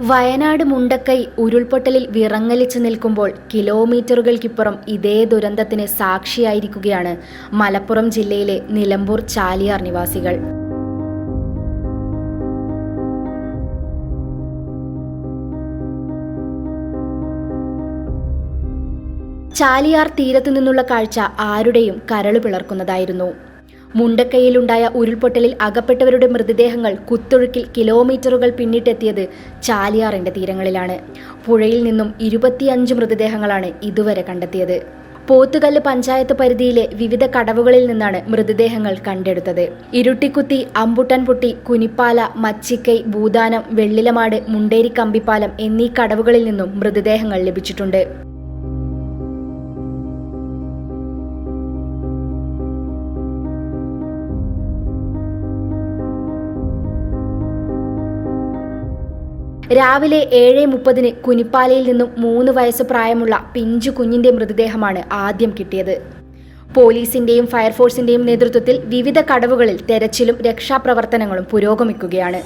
വയനാട് മുണ്ടക്കൈ ഉരുൾപൊട്ടലിൽ വിറങ്ങലിച്ചു നിൽക്കുമ്പോൾ കിലോമീറ്ററുകൾക്കിപ്പുറം ഇതേ ദുരന്തത്തിന് സാക്ഷിയായിരിക്കുകയാണ് മലപ്പുറം ജില്ലയിലെ നിലമ്പൂർ ചാലിയാർ നിവാസികൾ. ചാലിയാർ തീരത്തു നിന്നുള്ള കാഴ്ച ആരുടെയും കരൾ പിളർക്കുന്നതായിരുന്നു. മുണ്ടക്കൈയിലുണ്ടായ ഉരുൾപൊട്ടലിൽ അകപ്പെട്ടവരുടെ മൃതദേഹങ്ങൾ കുത്തൊഴുക്കിൽ കിലോമീറ്ററുകൾ പിന്നിട്ടെത്തിയത് ചാലിയാറിന്റെ തീരങ്ങളിലാണ്. പുഴയിൽ നിന്നും ഇരുപത്തിയഞ്ച് മൃതദേഹങ്ങളാണ് ഇതുവരെ കണ്ടെത്തിയത്. പോത്തുകല്ല് പഞ്ചായത്ത് പരിധിയിലെ വിവിധ കടവുകളിൽ നിന്നാണ് മൃതദേഹങ്ങൾ കണ്ടെടുത്തത്. ഇരുട്ടിക്കുത്തി അമ്പുട്ടൻപുട്ടി കുനിപ്പാല മച്ചിക്കൈ ഭൂദാനം വെള്ളിലമാട് മുണ്ടേരി കമ്പിപ്പാലം എന്നീ കടവുകളിൽ നിന്നും മൃതദേഹങ്ങൾ ലഭിച്ചിട്ടുണ്ട്. രാവിലെ ഏഴ് മുപ്പതിന് കുനിപ്പാലയിൽ നിന്നും മൂന്ന് വയസ്സ് പ്രായമുള്ള പിഞ്ചു കുഞ്ഞിന്റെ മൃതദേഹമാണ് ആദ്യം കിട്ടിയത്. പോലീസിന്റെയും ഫയർഫോഴ്സിന്റെയും നേതൃത്വത്തിൽ വിവിധ കടവുകളിൽ തെരച്ചിലും രക്ഷാപ്രവർത്തനങ്ങളും പുരോഗമിക്കുകയാണ്.